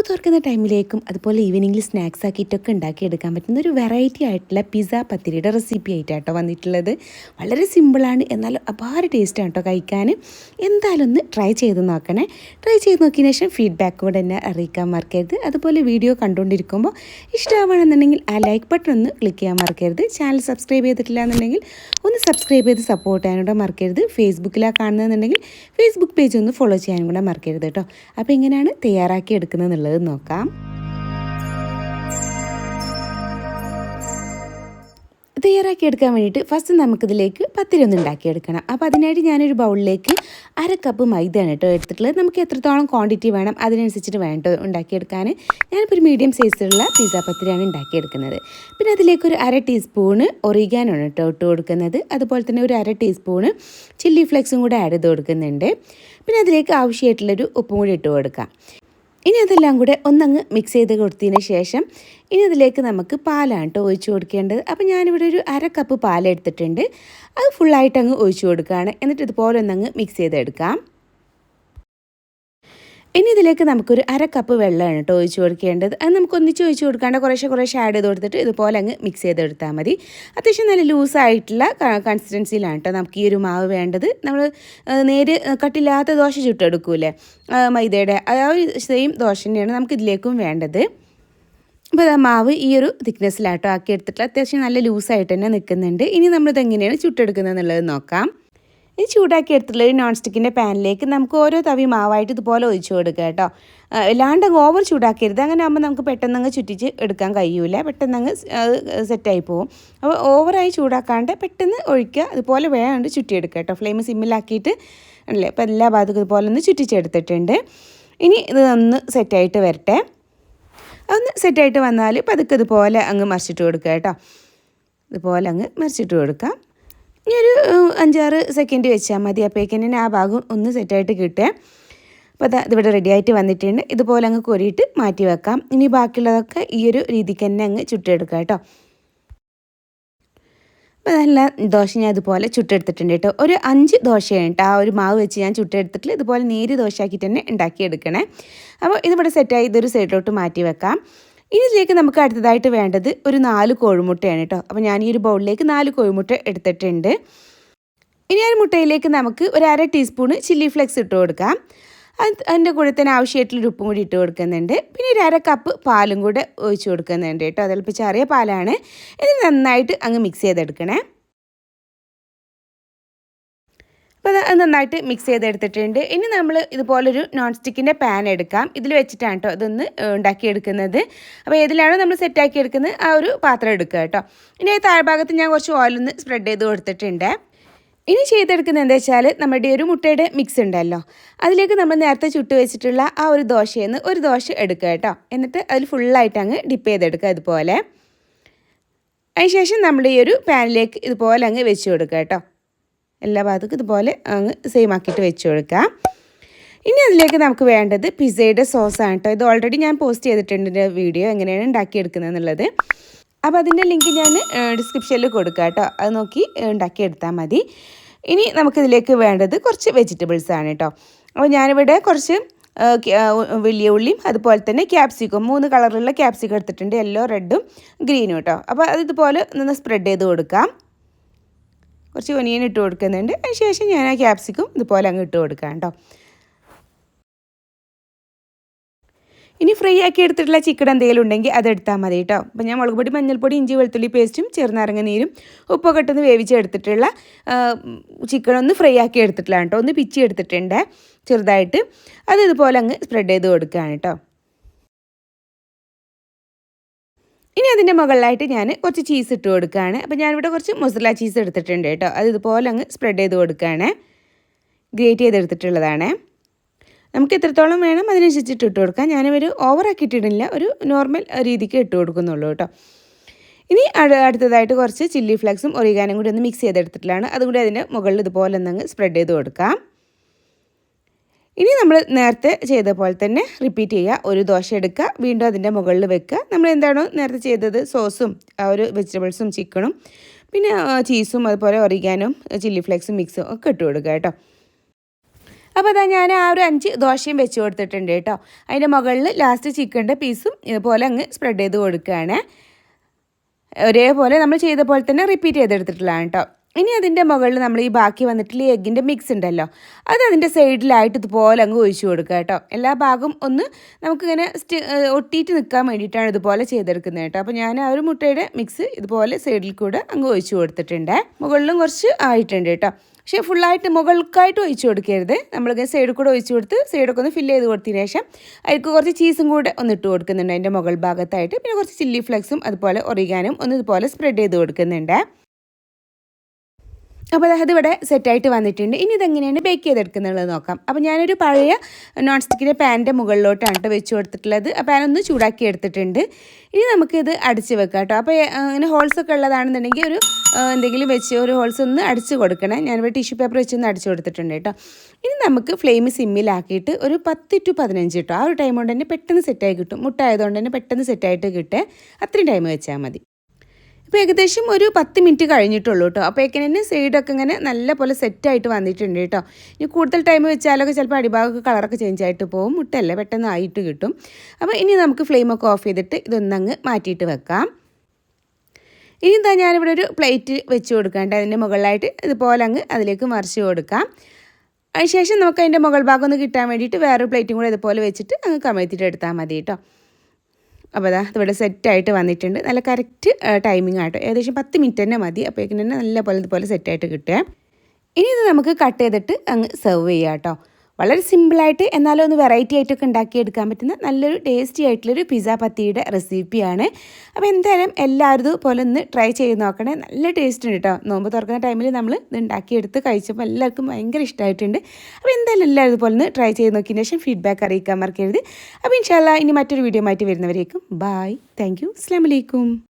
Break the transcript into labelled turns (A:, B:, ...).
A: നോമ്പ് തുറക്കുന്ന ടൈമിലേക്കും അതുപോലെ ഈവനിങ്ങിൽ സ്നാക്സ് ആക്കിയിട്ടൊക്കെ ഉണ്ടാക്കിയെടുക്കാൻ പറ്റുന്ന ഒരു വെറൈറ്റി ആയിട്ടുള്ള പിസ്സ പത്തിരിയുടെ റെസിപ്പി ആയിട്ടാട്ടോ വന്നിട്ടുള്ളത്. വളരെ സിമ്പിളാണ് എന്നാൽ അപാര ടേസ്റ്റാണ് കേട്ടോ കഴിക്കാൻ. എന്തായാലും ഒന്ന് ട്രൈ ചെയ്ത് നോക്കണേ. ട്രൈ ചെയ്ത് നോക്കിയതിന് ശേഷം ഫീഡ്ബാക്ക് കൂടെ എന്നെ അറിയിക്കാൻ മറക്കരുത്. അതുപോലെ വീഡിയോ കണ്ടുകൊണ്ടിരിക്കുമ്പോൾ ഇഷ്ടമാണെന്നുണ്ടെങ്കിൽ ആ ലൈക്ക് ബട്ടൺ ഒന്ന് ക്ലിക്ക് ചെയ്യാൻ മറക്കരുത്. ചാനൽ സബ്സ്ക്രൈബ് ചെയ്തിട്ടില്ല എന്നുണ്ടെങ്കിൽ ഒന്ന് സബ്സ്ക്രൈബ് ചെയ്ത് സപ്പോർട്ട് ചെയ്യാനൂടെ മറക്കരുത്. ഫേസ്ബുക്കിലാണ് കാണുന്നതെന്നുണ്ടെങ്കിൽ ഫേസ്ബുക്ക് പേജ് ഒന്ന് ഫോളോ ചെയ്യാനും കൂടെ മറക്കരുത് കേട്ടോ അപ്പോൾ എങ്ങനെയാണ് തയ്യാറാക്കി എടുക്കുന്നത് എന്നുള്ളത് നോക്കാം. തയ്യാറാക്കി എടുക്കാൻ വേണ്ടിയിട്ട് ഫസ്റ്റ് നമുക്കിതിലേക്ക് പത്തിരി ഒന്ന് ഉണ്ടാക്കിയെടുക്കണം. അപ്പോൾ അതിനായിട്ട് ഞാനൊരു ബൗളിലേക്ക് അര കപ്പ് മൈദയാണ് കേട്ടോ എടുത്തിട്ടുള്ളത്. നമുക്ക് എത്രത്തോളം ക്വാണ്ടിറ്റി വേണം അതിനനുസരിച്ചിട്ട് വേണ്ടത് ഉണ്ടാക്കിയെടുക്കാൻ. ഞാനിപ്പോൾ ഒരു മീഡിയം സൈസിലുള്ള പിസ്സ പത്തിരിയാണ് ഉണ്ടാക്കിയെടുക്കുന്നത്. പിന്നെ അതിലേക്ക് ഒരു അര ടീസ്പൂണ് ഒറിഗാനാണ് കേട്ടോ ഇട്ട് കൊടുക്കുന്നത്. അതുപോലെ തന്നെ ഒരു അര ടീസ്പൂണ് ചില്ലി ഫ്ലെക്സും കൂടെ ആഡ് ചെയ്ത് കൊടുക്കുന്നുണ്ട്. പിന്നെ അതിലേക്ക് ആവശ്യമായിട്ടുള്ളൊരു ഉപ്പും കൂടി ഇട്ട് കൊടുക്കാം. ഇനി അതെല്ലാം കൂടെ ഒന്നങ്ങ് മിക്സ് ചെയ്ത് കൊടുത്തതിന് ശേഷം ഇനി അതിലേക്ക് നമുക്ക് പാലാണ് കേട്ടോ ഒഴിച്ചു കൊടുക്കേണ്ടത്. അപ്പോൾ ഞാനിവിടെ ഒരു അര കപ്പ് പാൽ എടുത്തിട്ടുണ്ട് അത് ഫുള്ളായിട്ട് അങ്ങ് ഒഴിച്ചു കൊടുക്കുകയാണ്. എന്നിട്ട് ഇതുപോലെ ഒന്നങ്ങ് മിക്സ് ചെയ്തെടുക്കാം. ഇനി ഇതിലേക്ക് നമുക്കൊരു അര കപ്പ് വെള്ളമാണ് കേട്ടോ ഒഴിച്ച് കൊടുക്കേണ്ടത്. അത് നമുക്ക് ഒന്നിച്ച് ഒഴിച്ച് കൊടുക്കാണ്ട് കുറേശ്ശെ കുറേശ്ശെ ആഡ് ചെയ്ത് കൊടുത്തിട്ട് ഇതുപോലെ അങ്ങ് മിക്സ് ചെയ്തെടുത്താൽ മതി. അത്യാവശ്യം നല്ല ലൂസായിട്ടുള്ള കൺസിസ്റ്റൻസിയിലാണ് കേട്ടോ നമുക്ക് ഈ ഒരു മാവ് വേണ്ടത്. നമ്മൾ നേര് കട്ടില്ലാത്ത ദോശ ചുട്ടെടുക്കൂലേ? മൈദയുടെ ആ ഒരു സെയിം ദോശ തന്നെയാണ് നമുക്ക് ഇതിലേക്കും വേണ്ടത്. അപ്പോൾ ആ മാവ് ഈ ഒരു തിക്നെസ്സിലാട്ടോ ആക്കി എടുത്തിട്ട് അത്യാവശ്യം നല്ല ലൂസായിട്ട് തന്നെ നിൽക്കുന്നുണ്ട്. ഇനി നമ്മളിത് എങ്ങനെയാണ് ചുട്ടെടുക്കുന്നത് എന്നുള്ളത് നോക്കാം. ഈ ചൂടാക്കി എടുത്തിട്ടുള്ള ഒരു നോൺ സ്റ്റിക്കിന്റെ പാനിലേക്ക് നമുക്ക് ഓരോ തവി മാവായിട്ട് ഇതുപോലെ ഒഴിച്ചു കൊടുക്കുക കേട്ടോ. അല്ലാണ്ട് ഓവർ ചൂടാക്കരുത്. അങ്ങനെ ആകുമ്പോൾ നമുക്ക് പെട്ടെന്ന് അങ്ങ് ചുറ്റിച്ച് എടുക്കാൻ കഴിയൂല. പെട്ടെന്ന് അങ്ങ് സെറ്റായി പോകും അപ്പോൾ ഓവറായി ചൂടാക്കാണ്ട് പെട്ടെന്ന് ഒഴിക്കുക. അതുപോലെ വേണ്ട ചുറ്റിയെടുക്കുക കേട്ടോ. ഫ്ലെയിം സിമ്മിലാക്കിയിട്ട് അല്ലേ? അപ്പോൾ എല്ലാ ഭാഗത്തും ഇതുപോലെ ഒന്ന് ചുറ്റിച്ചെടുത്തിട്ടുണ്ട്. ഇനി ഇത് ഒന്ന് സെറ്റായിട്ട് വരട്ടെ. ഒന്ന് സെറ്റായിട്ട് വന്നാൽ പതുക്കെ ഇതുപോലെ അങ്ങ് മറിച്ചിട്ട് കൊടുക്കുക കേട്ടോ. ഇതുപോലെ അങ്ങ് മറിച്ചിട്ട് കൊടുക്കാം. ഇനി ഒരു അഞ്ചാറ് സെക്കൻഡ് വെച്ചാൽ മതി. അപ്പോഴേക്കും ആ ഭാഗം ഒന്ന് സെറ്റായിട്ട് കിട്ടുക അപ്പോൾ അത് ഇതിവിടെ റെഡി ആയിട്ട് വന്നിട്ടുണ്ട്. ഇതുപോലെ അങ്ങ് കോരിയിട്ട് മാറ്റി വെക്കാം. ഇനി ബാക്കിയുള്ളതൊക്കെ ഈ ഒരു രീതിക്ക് തന്നെ അങ്ങ് ചുട്ടെടുക്കുക കേട്ടോ. അപ്പോൾ അതല്ല ദോശ ഞാൻ ഇതുപോലെ ചുട്ടെടുത്തിട്ടുണ്ട് കേട്ടോ. ഒരു അഞ്ച് ദോശയാണ് കേട്ടോ. ആ ഒരു മാവ് വെച്ച് ഞാൻ ചുട്ടെടുത്തിട്ട് ഇതുപോലെ നേര് ദോശയാക്കിയിട്ട് തന്നെ ഉണ്ടാക്കിയെടുക്കണേ. അപ്പോൾ ഇതിവിടെ സെറ്റായി ഇതൊരു സൈഡിലോട്ട് മാറ്റി വെക്കാം. ഇനി ഇതിലേക്ക് നമുക്ക് അടുത്തതായിട്ട് വേണ്ടത് ഒരു നാല് കോഴിമുട്ടയാണ് കേട്ടോ അപ്പോൾ ഞാൻ ഈ ഒരു ബൗളിലേക്ക് നാല് കോഴിമുട്ട എടുത്തിട്ടുണ്ട്. ഇനി ആ മുട്ടയിലേക്ക് നമുക്ക് ഒരു അര ടീസ്പൂണ് ചില്ലി ഫ്ലെക്സ് ഇട്ട് കൊടുക്കാം. അതിന്റെ കൂടെ തന്നെ ആവശ്യമായിട്ടുള്ള ഉപ്പും കൂടി ഇട്ട് കൊടുക്കുന്നുണ്ട്. പിന്നെ ഒരു അര കപ്പ് പാലും കൂടെ ഒഴിച്ച് കൊടുക്കുന്നുണ്ട് കേട്ടോ ചെറിയ പാലാണ്. ഇത് നന്നായിട്ട് അങ്ങ് മിക്സ് ചെയ്തെടുക്കണേ. അപ്പോൾ അത് നന്നായിട്ട് മിക്സ് ചെയ്തെടുത്തിട്ടുണ്ട്. ഇനി നമ്മൾ ഇതുപോലൊരു നോൺ സ്റ്റിക്കിന്റെ പാൻ എടുക്കാം. ഇതിൽ വെച്ചിട്ടാണ് കേട്ടോ ഇതൊന്ന് ഉണ്ടാക്കിയെടുക്കുന്നത്. അപ്പോൾ ഏതിലാണോ നമ്മൾ സെറ്റാക്കി എടുക്കുന്നത് ആ ഒരു പാത്രം എടുക്കുക കേട്ടോ. ഇനി താഴ്ഭാഗത്ത് ഞാൻ കുറച്ച് ഓയിലൊന്ന് സ്പ്രെഡ് ചെയ്ത് കൊടുത്തിട്ടുണ്ട്. ഇനി ചെയ്തെടുക്കുന്നത് എന്താ വെച്ചാൽ നമ്മുടെ ഒരു മുട്ടയുടെ മിക്സ് ഉണ്ടല്ലോ. അതിലേക്ക് നമ്മൾ നേരത്തെ ചുട്ട് വെച്ചിട്ടുള്ള ആ ഒരു ദോശയിൽ നിന്ന് ഒരു ദോശ എടുക്കുക കേട്ടോ. എന്നിട്ട് അതിൽ ഫുള്ളായിട്ട് അങ്ങ് ഡിപ്പ് ചെയ്തെടുക്കുക ഇതുപോലെ. അതിനുശേഷം നമ്മൾ ഈ ഒരു പാനിലേക്ക് ഇതുപോലെ അങ്ങ് വെച്ച് കൊടുക്കുക കേട്ടോ. എല്ലാ ഭാഗത്തും ഇതുപോലെ അങ്ങ് സെയിം ആക്കിയിട്ട് വെച്ച് കൊടുക്കാം. ഇനി അതിലേക്ക് നമുക്ക് വേണ്ടത് പിസയുടെ സോസാണ് കേട്ടോ ഇത് ഓൾറെഡി ഞാൻ പോസ്റ്റ് ചെയ്തിട്ടുണ്ട് വീഡിയോ എങ്ങനെയാണ് ഉണ്ടാക്കിയെടുക്കുന്നത് എന്നുള്ളത്. അപ്പോൾ അതിന്റെ ലിങ്ക് ഞാൻ ഡിസ്ക്രിപ്ഷനിൽ കൊടുക്കാം കേട്ടോ അത് നോക്കി ഉണ്ടാക്കിയെടുത്താൽ മതി. ഇനി നമുക്കിതിലേക്ക് വേണ്ടത് കുറച്ച് വെജിറ്റബിൾസ് ആണ് കേട്ടോ അപ്പോൾ ഞാനിവിടെ കുറച്ച് വലിയ ഉള്ളിയും അതുപോലെ തന്നെ ക്യാപ്സിക്കം മൂന്ന് കളറുള്ള ക്യാപ്സിക്കം എടുത്തിട്ടുണ്ട്. യെല്ലോ റെഡും ഗ്രീനും കേട്ടോ അപ്പോൾ അത് ഇതുപോലെ ഒന്ന് സ്പ്രെഡ് ചെയ്ത് കൊടുക്കാം. കുറച്ച് ഒനിയൻ ഇട്ട് കൊടുക്കുന്നുണ്ട്. അതിന് ശേഷം ഞാൻ ആ ക്യാപ്സിക്കും ഇതുപോലെ അങ്ങ് ഇട്ട് കൊടുക്കാം കേട്ടോ. ഇനി ഫ്രൈ ആക്കി എടുത്തിട്ടുള്ള ചിക്കൻ എന്തെങ്കിലും ഉണ്ടെങ്കിൽ അത് എടുത്താൽ മതി കേട്ടോ. അപ്പോൾ ഞാൻ മുളക് പൊടി മഞ്ഞൾപ്പൊടി ഇഞ്ചി വെളുത്തുള്ളി പേസ്റ്റും ചെറുനാരങ്ങ നീരും ഉപ്പൊക്കെ ഇട്ടൊന്ന് വേവിച്ച് എടുത്തിട്ടുള്ള ചിക്കൻ ഒന്ന് ഫ്രൈ ആക്കി എടുത്തിട്ടില്ല കേട്ടോ. ഒന്ന് പിച്ചി എടുത്തിട്ടുണ്ട് ചെറുതായിട്ട്. അത് ഇതുപോലെ അങ്ങ് സ്പ്രെഡ് ചെയ്ത് കൊടുക്കുകയാണ് കേട്ടോ. ഇനി അതിന്റെ മുകളിലായിട്ട് ഞാൻ കുറച്ച് ചീസ് ഇട്ട് കൊടുക്കുകയാണ് അപ്പോൾ ഞാനിവിടെ കുറച്ച് മൊസല ചീസ് എടുത്തിട്ടുണ്ട് കേട്ടോ. അത് ഇതുപോലെ അങ്ങ് സ്പ്രെഡ് ചെയ്ത് കൊടുക്കുകയാണ് ഗ്രേറ്റ് ചെയ്തെടുത്തിട്ടുള്ളതാണ്. നമുക്ക് എത്രത്തോളം വേണം അതിനനുസരിച്ചിട്ട് ഇട്ട് കൊടുക്കാം. ഞാനൊരു ഓവറാക്കി ഇട്ടിട്ടില്ല ഒരു നോർമൽ രീതിക്ക് ഇട്ട് കൊടുക്കുന്നുള്ളൂ കേട്ടോ. ഇനി അടുത്തതായിട്ട് കുറച്ച് ചില്ലി ഫ്ലേക്സും ഒറിഗാനും കൂടി ഒന്ന് മിക്സ് ചെയ്തെടുത്തിട്ടുള്ളതാണ്. അതുകൂടി അതിന്റെ മുകളിൽ ഇതുപോലെ ഒന്നങ്ങ് സ്പ്രെഡ് ചെയ്ത് കൊടുക്കാം. ഇനി നമ്മൾ നേരത്തെ ചെയ്ത പോലെ തന്നെ റിപ്പീറ്റ് ചെയ്യുക. ഒരു ദോശ എടുക്കുക. വീണ്ടും അതിന്റെ മുകളിൽ വെക്കുക. നമ്മൾ എന്താണോ നേരത്തെ ചെയ്തത്? സോസും ആ ഒരു വെജിറ്റബിൾസും ചിക്കനും പിന്നെ ചീസും അതുപോലെ ഒറിഗാനും ചില്ലി ഫ്ലേക്സും മിക്സും ഒക്കെ ഇട്ട് കൊടുക്കുക കേട്ടോ. അപ്പോൾ അതാ ഞാൻ ആ ഒരു അഞ്ച് ദോശയും വെച്ച് കൊടുത്തിട്ടുണ്ട് കേട്ടോ. അതിന്റെ മുകളിൽ ലാസ്റ്റ് ചിക്കന്റെ പീസും ഇതുപോലെ അങ്ങ് സ്പ്രെഡ് ചെയ്ത് കൊടുക്കുകയാണ്. ഒരേപോലെ നമ്മൾ ചെയ്ത പോലെ തന്നെ റിപ്പീറ്റ് ചെയ്തെടുത്തിട്ടുള്ളതാണ് കേട്ടോ. ഇനി അതിന്റെ മുകളിൽ നമ്മൾ ഈ ബാക്കി വന്നിട്ടുള്ള ഈ എഗ്ഗിന്റെ മിക്സ് ഉണ്ടല്ലോ. അത് അതിന്റെ സൈഡിലായിട്ട് ഇതുപോലെ അങ്ങ് ഒഴിച്ചു കൊടുക്കുക കേട്ടോ. എല്ലാ ഭാഗവും ഒന്ന് നമുക്കിങ്ങനെ സ്റ്റ് ഒട്ടിയിട്ട് നിൽക്കാൻ വേണ്ടിയിട്ടാണ് ഇതുപോലെ ചെയ്തെടുക്കുന്നത് കേട്ടോ. അപ്പോൾ ഞാൻ ആ ഒരു മുട്ടയുടെ മിക്സ് ഇതുപോലെ സൈഡിൽ കൂടെ അങ്ങ് ഒഴിച്ചു കൊടുത്തിട്ടുണ്ട്. മുകളിലും കുറച്ച് ആയിട്ടുണ്ട് കേട്ടോ. പക്ഷേ ഫുള്ളായിട്ട് മുകൾക്കായിട്ട് ഒഴിച്ചു കൊടുക്കരുത്. നമ്മളിങ്ങനെ സൈഡിൽ കൂടെ ഒഴിച്ചു കൊടുത്ത് സൈഡൊക്കെ ഒന്ന് ഫില്ല് ചെയ്ത് കൊടുത്തതിന് ശേഷം അതിൽക്ക് കുറച്ച് ചീസും കൂടെ ഒന്ന് ഇട്ട് കൊടുക്കുന്നുണ്ട് അതിന്റെ മുകൾ ഭാഗത്തായിട്ട്. പിന്നെ കുറച്ച് ചില്ലി ഫ്ലെക്സും അതുപോലെ ഒറിയാനും ഒന്ന് ഇതുപോലെ സ്പ്രെഡ് ചെയ്ത് കൊടുക്കുന്നുണ്ട്. അപ്പോൾ അത് ഇവിടെ സെറ്റായിട്ട് വന്നിട്ടുണ്ട്. ഇനി ഇതെങ്ങനെയാണ് ബേക്ക് ചെയ്തെടുക്കുന്നുള്ളത് നോക്കാം. അപ്പോൾ ഞാനൊരു പഴയ നോൺ സ്റ്റിക്കിന്റെ പാനിന്റെ മുകളിലോട്ടാണ് കേട്ടോ വെച്ച് കൊടുത്തിട്ടുള്ളത്. ആ പാൻ ഒന്ന് ചൂടാക്കി എടുത്തിട്ടുണ്ട്. ഇനി നമുക്കിത് അടിച്ച് വെക്കാം കേട്ടോ. അപ്പോൾ അങ്ങനെ ഹോൾസൊക്കെ ഉള്ളതാണെന്നുണ്ടെങ്കിൽ ഒരു എന്തെങ്കിലും വെച്ച് ഒരു ഹോൾസ് ഒന്ന് അടിച്ച് കൊടുക്കണേ. ഞാനിവിടെ ടിഷ്യൂ പേപ്പർ വെച്ച് ഒന്ന് അടിച്ച് കൊടുത്തിട്ടുണ്ട് കേട്ടോ. ഇനി നമുക്ക് ഫ്ലെയിം സിമ്മിലാക്കിയിട്ട് ഒരു പത്ത് ടു പതിനഞ്ച് കേട്ടോ. ആ ഒരു ടൈം കൊണ്ട് തന്നെ പെട്ടെന്ന് സെറ്റായി കിട്ടും. മുട്ട ആയതുകൊണ്ട് തന്നെ പെട്ടെന്ന് സെറ്റായിട്ട് കിട്ടേ അത്രയും ടൈം വെച്ചാൽ മതി. ഇപ്പോൾ ഏകദേശം ഒരു പത്ത് മിനിറ്റ് കഴിഞ്ഞിട്ടുള്ളൂ കേട്ടോ അപ്പോൾ ഏക്കനെ സൈഡൊക്കെ ഇങ്ങനെ നല്ല പോലെ സെറ്റായിട്ട് വന്നിട്ടുണ്ട് കേട്ടോ ഇനി കൂടുതൽ ടൈം വെച്ചാലൊക്കെ ചിലപ്പോൾ അടിഭാഗമൊക്കെ കളറൊക്കെ ചേഞ്ച് ആയിട്ട് പോകും മുട്ടല്ലേ പെട്ടെന്ന് ആയിട്ട് കിട്ടും. അപ്പോൾ ഇനി നമുക്ക് ഫ്ലെയിമൊക്കെ ഓഫ് ചെയ്തിട്ട് ഇതൊന്നങ്ങ് മാറ്റിയിട്ട് വെക്കാം. ഇനി എന്താ ഞാനിവിടെ ഒരു പ്ലേറ്റ് വെച്ച് കൊടുക്കേണ്ട അതിന്റെ മുകളിലായിട്ട് ഇതുപോലെ അങ്ങ് അതിലേക്ക് മറിച്ച് കൊടുക്കാം. അതിനുശേഷം നമുക്ക് അതിന്റെ മുകൾ ഭാഗം ഒന്ന് കിട്ടാൻ വേണ്ടിയിട്ട് വേറൊരു പ്ലേറ്റും കൂടെ ഇതുപോലെ വെച്ചിട്ട് അങ്ങ് കമഴ്ത്തിയിട്ട് എടുത്താൽ മതി കേട്ടോ അപ്പോൾ അതാ ഇവിടെ സെറ്റായിട്ട് വന്നിട്ടുണ്ട്. നല്ല കറക്റ്റ് ടൈമിംഗ് ആട്ടോ. ഏകദേശം പത്ത് മിനിറ്റ് തന്നെ മതി. അപ്പോഴേക്കും തന്നെ നല്ല പോലെ ഇതുപോലെ സെറ്റായിട്ട് കിട്ടുക. ഇനി ഇത് നമുക്ക് കട്ട് ചെയ്തിട്ട് അങ്ങ് സെർവ് ചെയ്യാം കേട്ടോ. വളരെ സിമ്പിളായിട്ട് എന്നാലും ഒന്ന് വെറൈറ്റി ആയിട്ടൊക്കെ ഉണ്ടാക്കിയെടുക്കാൻ പറ്റുന്ന നല്ലൊരു ടേസ്റ്റി ആയിട്ടുള്ളൊരു പിസ്സ പത്തിയുടെ റെസിപ്പിയാണ്. അപ്പോൾ എന്തായാലും എല്ലാവരും പോലെ ഒന്ന് ട്രൈ ചെയ്ത് നോക്കണേ. നല്ല ടേസ്റ്റ് ഉണ്ട് കേട്ടോ നോമ്പ് തുറക്കുന്ന ടൈമിൽ നമ്മൾ ഇത് ഉണ്ടാക്കിയെടുത്ത് കഴിച്ചപ്പോൾ എല്ലാവർക്കും ഭയങ്കര ഇഷ്ടമായിട്ടുണ്ട് അപ്പോൾ എന്തായാലും എല്ലാവരും ഇതുപോലെ ഒന്ന് ട്രൈ ചെയ്ത് നോക്കിയതിന് ശേഷം ഫീഡ്ബാക്ക് അറിയിക്കാൻ മറക്കരുത്. അപ്പോൾ ഇൻഷാല്ല ഇനി മറ്റൊരു വീഡിയോ ആയിട്ട് വരുന്നവരേക്കും. ബായ് താങ്ക് യു വലൈക്കും